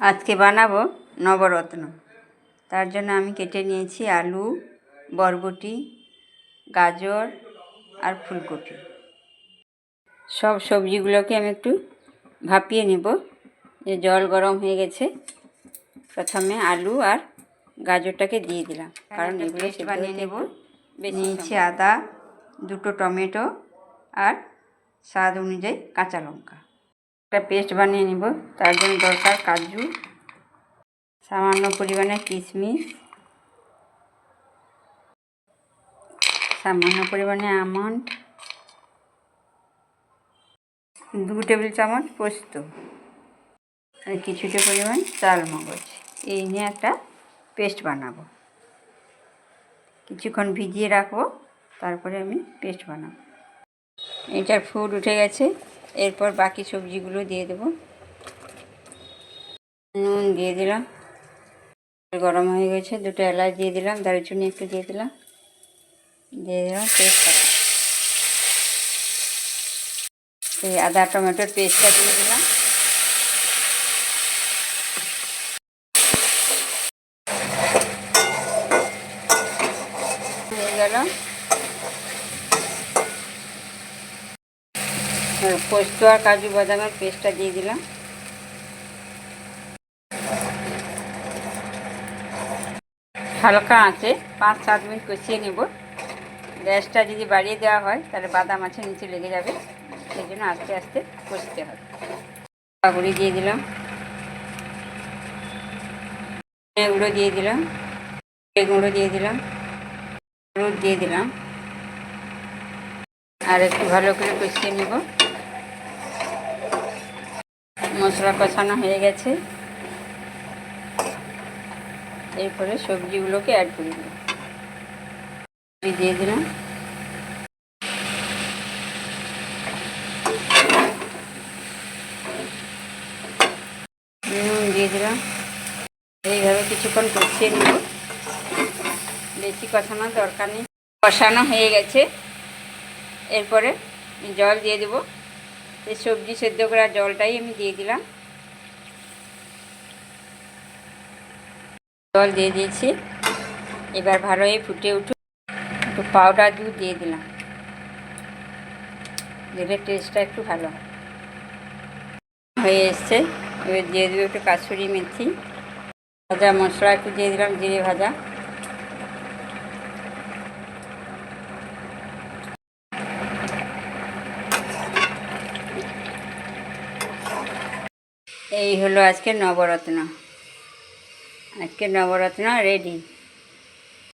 আজকে বানাবো নবরত্ন। তার জন্য আমি কেটে নিয়েছি আলু বরবটি গাজর আর ফুলকপি। সব সবজিগুলোকে আমি একটু ভাপিয়ে নেব। যে জল গরম হয়ে গেছে প্রথমে আলু আর গাজরটাকে দিয়ে দিলাম। কারণ এগুলো বানিয়ে নেব। নিয়েছি আদা দুটো টমেটো আর স্বাদ অনুযায়ী কাঁচা লঙ্কা। একটা পেস্ট বানিয়ে নিব। তার জন্য দরকার কাজু, সামান্য পরিমাণে কিশমিশ সামান্য পরিমাণে আমন্ড, দু টেবিল চামচ পোস্ত আর কিছুটা পরিমাণ চাল মগজ। এই নিয়ে একটা পেস্ট বানাবো। কিছুক্ষণ ভিজিয়ে রাখব, তারপরে আমি পেস্ট বানাবো। এটার ফুড উঠে গেছে। এরপর বাকি সবজিগুলো দিয়ে দেব। নুন দিয়ে দিলাম। গরম হয়ে গেছে, দুটো এলাচ দিয়ে দিলাম, দারুচিনি একটু দিয়ে দিলাম। দিয়ে দিলাম পেস্টটা। এই আদা টমেটোর পেস্টটা দিয়ে দিলাম। হয়ে গেল আর পোস্ত আর কাজু বাদামের পেস্টটা দিয়ে দিলাম। হালকা আছে পাঁচ সাত মিনিট কষিয়ে নেব। গ্যাসটা যদি বাড়িয়ে দেওয়া হয়, তাহলে বাদাম আছে নিচে লেগে যাবে। সেই জন্য আস্তে আস্তে কষতে হবে। গুঁড়ি দিয়ে দিলাম। গুঁড়ো দিয়ে দিলাম। গুঁড়ো দিয়ে দিলাম। হলুদ দিয়ে দিলাম। আর একটু ভালো করে কষিয়ে নেব। মশলা কষানো হয়ে গেছে। এরপরে সবজিগুলোকে অ্যাড করে দিলাম। দিয়ে দিলাম। নুন দিয়ে দিলাম। এইভাবে কিছুক্ষণ কষিয়ে নেব। বেশি কষানোর দরকার নেই। কষানো হয়ে গেছে। এরপরে জল দিয়ে দেবো। এই সবজি সেদ্ধ করা জলটাই আমি দিয়ে দিলাম। জল দিয়ে দিয়েছি। এবার ভালোই ফুটে উঠুক। একটু পাউডার দুধ দিয়ে দিলাম। দিলে টেস্টটা একটু ভালো হয়ে এসছে। এবার দিয়ে দেবো একটু কাসুরি মেথি। ভাজা মশলা একটু দিয়ে দিলাম, জিরে ভাজা। এই হলো আজকে নবরত্ন। আজকে নবরত্ন রেডি